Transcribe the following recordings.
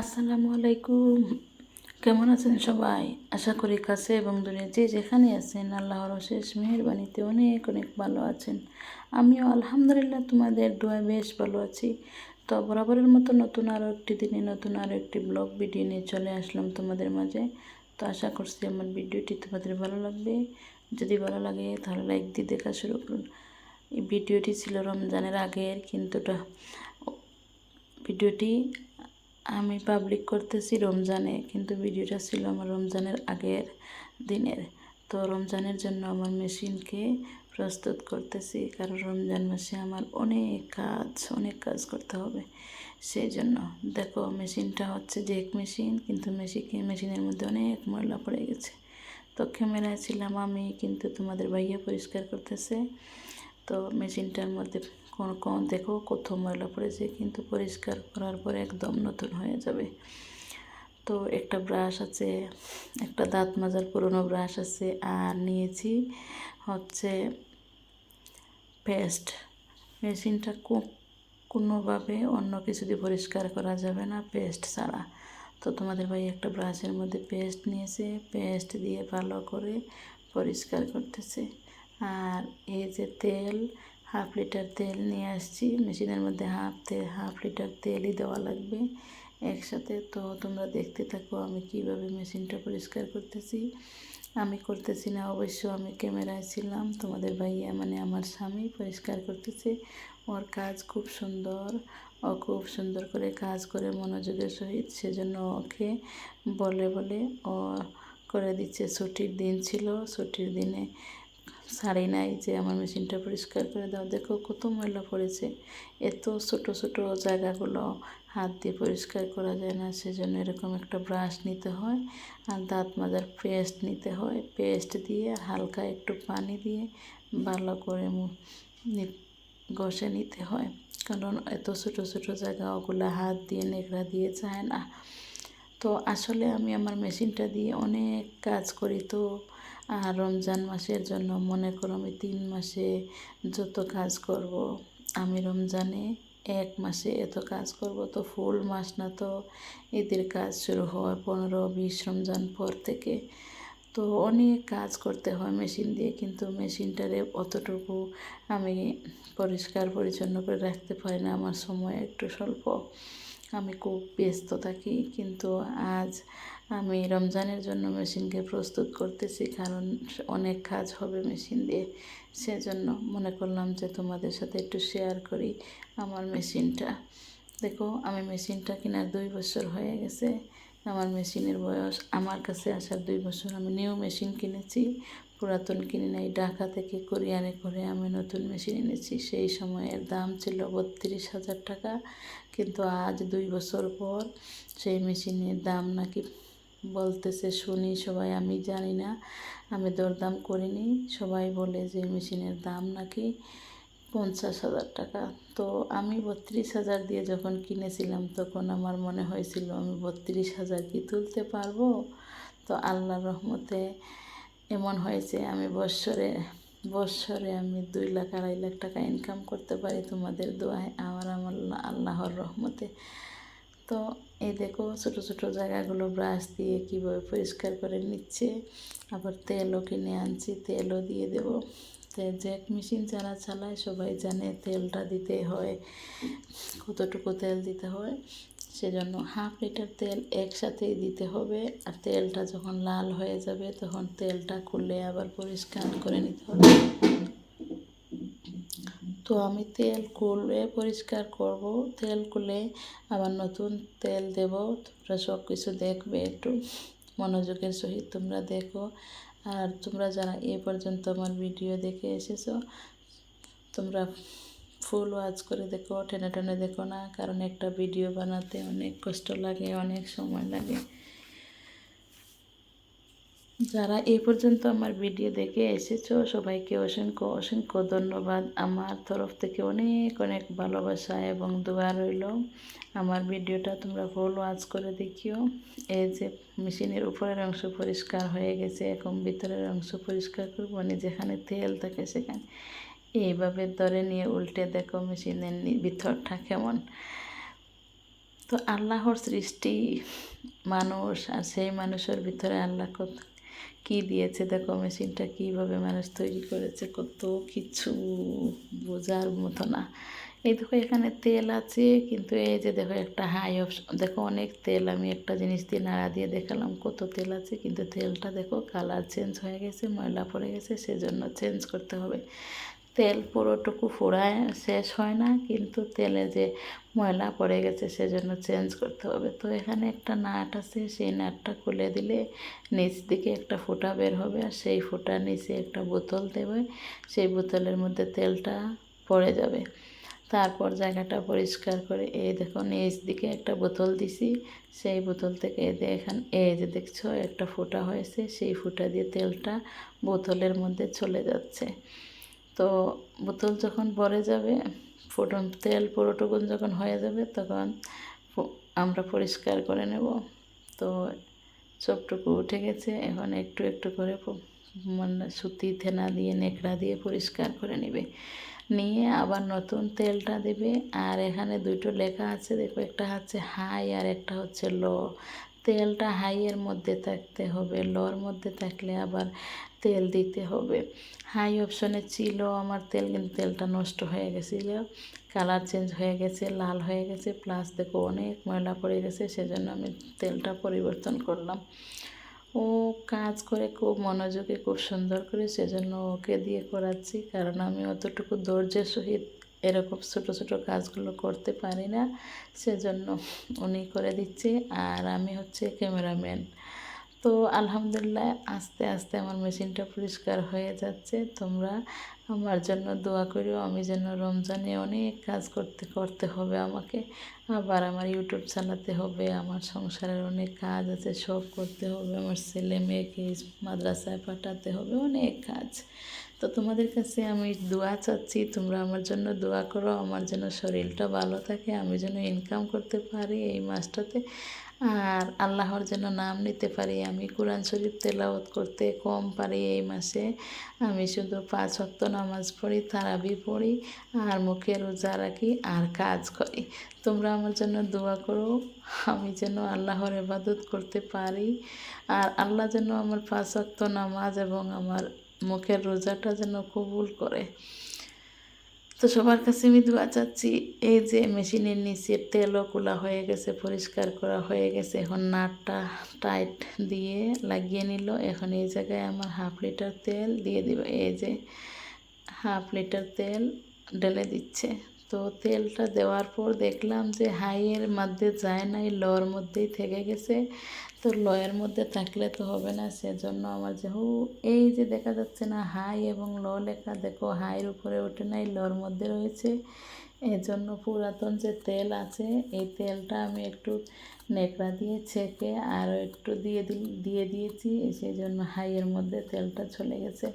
আসসালামু আলাইকুম। কেমন আছেন সবাই? আশা করি কাছে এবং দূরে যে যেখানে আছেন, আল্লাহর অশেষ মেহরবানিতে অনেক অনেক ভালো আছেন। আমিও আলহামদুলিল্লাহ তোমাদের দোয়া বেশ ভালো আছি। তো বরাবরের মতো নতুন আরও একটি দিনে নতুন আরও একটি ব্লগ ভিডিও নিয়ে চলে আসলাম তোমাদের মাঝে। তো আশা করছি আমার ভিডিওটি তোমাদের ভালো লাগবে। যদি ভালো লাগে তাহলে লাইক দিয়ে দেখা শুরু করুন। এই ভিডিওটি ছিল রমজানের আগের, কিন্তু ভিডিওটি আমি পাবলিক করতেছি রমজানে, কিন্তু ভিডিওটা ছিল আমার রমজানের আগের দিনের। তো রমজানের জন্য আমার মেশিনকে প্রস্তুত করতেছি, কারণ রমজান মাসে আমার অনেক কাজ অনেক কাজ করতে হবে। সেই জন্য দেখো, মেশিনটা হচ্ছে জেক মেশিন কিন্তু মেশিনকে মেশিনের মধ্যে অনেক ময়লা পড়ে গেছে। তো ক্যামেরায় ছিলাম আমি, কিন্তু তোমাদের ভাইয়া পরিষ্কার করতেছে। তো মেশিনটার মধ্যে কোন কোন দেখো কত ময়লা পড়েছে কিন্তু পরিষ্কার করার পরে একদম নতুন হয়ে যাবে। তো একটা ব্রাশ আছে, একটা দাঁত মাজার পুরনো ব্রাশ আছে, আর নিয়েছি হচ্ছে পেস্ট মেশিনটা কোনোভাবে অন্য কিছু দিয়ে পরিষ্কার করা যাবে না পেস্ট ছাড়া। তো তোমাদের ভাই একটা ব্রাশের মধ্যে পেস্ট নিয়েছে পেস্ট দিয়ে ভালো করে পরিষ্কার করতেছে। আর এই যে তেল হাফ লিটার তেল নিয়ে আসছি। মেশিনের মধ্যে হাফ তেল হাফ লিটার তেলই দেওয়া লাগবে একসাথে। তো তোমরা দেখতে থাকো আমি কীভাবে মেশিনটা পরিষ্কার করতেছি। আমি করতেছি না, অবশ্য আমি ক্যামেরায় ছিলাম। তোমাদের ভাইয়া মানে আমার স্বামী পরিষ্কার করতেছে। ওর কাজ খুব সুন্দর। ও খুব সুন্দর করে কাজ করে মনোযোগের সহিত। সেজন্য ওকে বলে বলে ও করে দিচ্ছে। ছুটির দিন ছিল। ছুটির দিনে শাড়ি নাই যে আমার মেশিনটা পরিষ্কার করে দাও। দেখো কত ময়লা পড়েছে। এত ছোট ছোট জায়গাগুলো হাত দিয়ে পরিষ্কার করা যায় না, সেজন্য এরকম একটা ব্রাশ নিতে হয় আর দাঁত মাজার পেস্ট নিতে হয়। পেস্ট দিয়ে হালকা একটু পানি দিয়ে ভালো করে ঘষে নিতে হয়। কারণ এত ছোট ছোট জায়গা ওগুলো হাত দিয়ে নেকড়া দিয়ে যায় না। তো আসলে আমি আমার মেশিনটা দিয়ে অনেক কাজ করি। তো আর রমজান মাসের জন্য মনে করো আমি তিন মাসে যত কাজ করব, আমি রমজানে এক মাসে এত কাজ করব, তো ফুল মাস না তো ঈদের কাজ শুরু হয় পনেরো বিশ রমজান পর থেকে। তো অনেক কাজ করতে হয় মেশিন দিয়ে, কিন্তু মেশিনটারে অতটুকু আমি পরিষ্কার পরিচ্ছন্ন করে রাখতে পারি না, আমার সময় একটু স্বল্প। আমি খুব ব্যস্ত থাকি, কিন্তু আজ আমি রমজানের জন্য মেশিনকে প্রস্তুত করতেছি, কারণ অনেক কাজ হবে মেশিন দিয়ে। সেজন্য মনে করলাম যে তোমাদের সাথে একটু শেয়ার করি আমার মেশিনটা। দেখো, আমি মেশিনটা কেনার দুই বছর হয়ে গেছে। আমার মেশিনের বয়স, আমার কাছে আসার দুই বছর আমি নিউ মেশিন কিনেছি। পুরাতন কিনে নেই ঢাকা থেকে কোরিয়ানে করে আমি নতুন মেশিন এনেছি। সেই সময়ের দাম ছিল বত্রিশ হাজার টাকা। কিন্তু আজ দুই বছর পর সেই মেশিনের দাম নাকি বলতেছে, শুনি সবাই, আমি জানি না। আমি দরদাম করিনি। সবাই বলে যে, মেশিনের দাম নাকি পঞ্চাশ হাজার টাকা। তো আমি বত্রিশ হাজার দিয়ে যখন কিনেছিলাম, তখন আমার মনে হয়েছিল, আমি বত্রিশ হাজার কি তুলতে পারব? তো আল্লাহর রহমতে এমন হয়েছে আমি বৎসরে বৎসরে আমি দুই লাখ, আড়াই লাখ টাকা ইনকাম করতে পারি তোমাদের দোয়ায়, আমার আমার আল্লাহর রহমতে। তো এই দেখো ছোটো ছোটো জায়গাগুলো ব্রাশ দিয়ে কীভাবে পরিষ্কার করে নিচ্ছে। আবার তেলও কিনে আনছি, তেলও দিয়ে দেবো। জ্যাক মেশিন যারা চালায় সবাই জানে তেলটা দিতে হয়, কতটুকু তেল দিতে হয়। সেজন্য হাফ লিটার তেল একসাথেই দিতে হবে। আর তেলটা যখন লাল হয়ে যাবে, তখন তেলটা খুলে আবার পরিষ্কার করে নিতে হবে। তো আমি তেল খুলে পরিষ্কার করব। তেল খুলে আবার নতুন তেল দেব। তোমরা সব কিছু দেখবে একটু মনোযোগের সহিত তোমরা দেখো। আর তোমরা যারা এ পর্যন্ত আমার ভিডিও দেখে এসেছ, তোমরা ফুল ওয়াচ করে দেখো, টেনে টেনে দেখো না, কারণ একটা ভিডিও বানাতে অনেক কষ্ট লাগে, অনেক সময় লাগে। যারা এই পর্যন্ত আমার ভিডিও দেখে এসেছ, সবাইকে অসংখ্য অসংখ্য ধন্যবাদ। আমার তরফ থেকে অনেক অনেক ভালোবাসা এবং দোয়া রইল। আমার ভিডিওটা তোমরা ফুল ওয়াচ করে দেখিও। এই যে মেশিনের উপরের অংশ পরিষ্কার হয়ে গেছে, এখন ভিতরের অংশ পরিষ্কার করব মানে যেখানে তেল থাকে সেখানে। এইভাবে ধরে নিয়ে উল্টে দেখো মেশিনের ভিতরটা কেমন। তো আল্লাহর সৃষ্টি মানুষ আর সেই মানুষের ভিতরে আল্লাহ কত, কী দিয়েছে দেখো মেশিনটা, কীভাবে মানুষ তৈরি করেছে, কত কিছু বোঝার মতো না। এই দেখো এখানে তেল আছে, কিন্তু এই যে দেখো একটা হাই অপশন দেখো অনেক তেল, আমি একটা জিনিস দিয়ে নাড়া দিয়ে দেখালাম কত তেল আছে, কিন্তু তেলটা দেখো কালার চেঞ্জ হয়ে গেছে, ময়লা পড়ে গেছে, সেজন্য চেঞ্জ করতে হবে। তেল পুরোটুকু ফোড়ায় শেষ হয় না, কিন্তু তেলে যে ময়লা পড়ে গেছে সেজন্য চেঞ্জ করতে হবে। তো এখানে একটা নাট আছে, সেই নাটটা খুলে দিলে নিচ দিকে একটা ফোঁটা বের হবে আর সেই ফোঁটার নিচে একটা বোতল দেবে। সেই বোতলের মধ্যে তেলটা পড়ে যাবে। তারপর জায়গাটা পরিষ্কার করে, এই দেখো নিচ দিকে একটা বোতল দিছি, সেই বোতল থেকে এই এখান, এই যে দেখছ একটা ফোঁটা হয়েছে, সেই ফোঁটা দিয়ে তেলটা বোতলের মধ্যে চলে যাচ্ছে। তো বোতল যখন ভরে যাবে ফোটন তেল পুরোটুকুন যখন হয়ে যাবে, তখন আমরা পরিষ্কার করে নেব। তো সবটুকু উঠে গেছে, এখন একটু একটু করে মানে সুতি থেনা দিয়ে, নেকড়া দিয়ে পরিষ্কার করে নেবে। নিয়ে আবার নতুন তেলটা দেবে, আর এখানে দুটো লেখা আছে, দেখো একটা হচ্ছে হাই আর একটা হচ্ছে ল। তেলটা হাইয়ের মধ্যে থাকতে হবে, লর মধ্যে থাকলে আবার তেল দিতে হবে। হাই অপশনে ছিল আমার তেল, কিন্তু তেলটা নষ্ট হয়ে গেছিল, কালার চেঞ্জ হয়ে গেছে, লাল হয়ে গেছে, প্লাস দেখো অনেক ময়লা পড়ে গেছে, সেজন্য আমি তেলটা পরিবর্তন করলাম। ও কাজ করে খুব মনোযোগে, খুব সুন্দর করে, সেজন্য ওকে দিয়ে করাচ্ছি, কারণ আমি অতটুকু ধৈর্যের সহিত এরকম ছোটো ছোটো কাজগুলো করতে পারি না, সেজন্য উনি করে দিচ্ছে। আর আমি হচ্ছে ক্যামেরাম্যান। তো আলহামদুলিল্লাহ আস্তে আস্তে আমার মেশিনটা পরিষ্কার হয়ে যাচ্ছে। তোমরা আমার জন্য দোয়া করিও, আমি যেন রমজানে অনেক কাজ করতে করতে হবে আমাকে। আবার আমার ইউটিউব চালাতে হবে, আমার সংসারের অনেক কাজ আছে, সব করতে হবে। আমার ছেলে মেয়েকে মাদ্রাসায় পাঠাতে হবে, অনেক কাজ। তো তোমাদের কাছে আমি দোয়া চাচ্ছি, তোমরা আমার জন্য দোয়া করো, আমার যেন শরীরটা ভালো থাকে, আমি যেন ইনকাম করতে পারি এই মাসটাতে। আর আল্লাহর যেন নাম নিতে পারি, আমি কোরআন শরীফ তেলাওয়াত করতে কম পারি এই মাসে। আমি শুধু পাঁচ অক্ত নামাজ পড়ি, তারাবি পড়ি, আর মুখে রোজা রাখি, আর কাজ করি। তোমরা আমার জন্য দোয়া করো, আমি যেন আল্লাহর ইবাদত করতে পারি। আর আল্লাহ যেন আমার পাঁচ অক্ত নামাজ এবং আমার মুখের রোজাটা যেন কবুল করে। তো সবার কাছে আমি দোয়া চাচ্ছি, এই যে মেশিনের নিচে তেলও কোলা হয়ে গেছে, পরিষ্কার করা হয়ে গেছে, এখন নাটটা টাইট দিয়ে লাগিয়ে নিল। এখন এই জায়গায় আমার হাফ লিটার তেল দিয়ে দিব। এই যে হাফ লিটার তেল ঢেলে দিচ্ছে। তো তেলটা দেওয়ার পর দেখলাম যে হাইয়ের মধ্যে যায় নাই লর মধ্যেই থেকে গেছে। তো লয়ের মধ্যে থাকলে তো হবে না, সেজন্য আমার যে হু, এই যে দেখা যাচ্ছে না হাই এবং ল লেখা, দেখো হাইয়ের উপরে ওঠে নাই লর মধ্যে রয়েছে। এজন্য পুরাতন যে তেল আছে, এই তেলটা আমি একটু নেকড়া দিয়ে ছেঁকে আরও একটু দিয়ে দিয়ে দিয়েছি সেই জন্য হাইয়ের মধ্যে তেলটা চলে গেছে।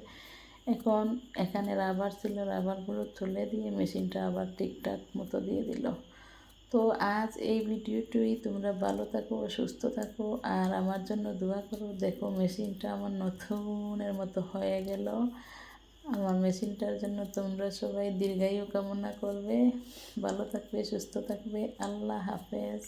এখন এখানে রাবার ছিল রাবারগুলো তুলে দিয়ে মেশিনটা আবার ঠিকঠাক মতো দিয়ে দিল। তো আজ এই ভিডিওটুই তোমরা ভালো থাকো, সুস্থ থাকো, আর আমার জন্য দোয়া করো। দেখো মেশিনটা আমার নতুনের মতো হয়ে গেল। আমার মেশিনটার জন্য তোমরা সবাই দীর্ঘায়ু কামনা করবে। ভালো থাকবে, সুস্থ থাকবে। আল্লাহ হাফেজ।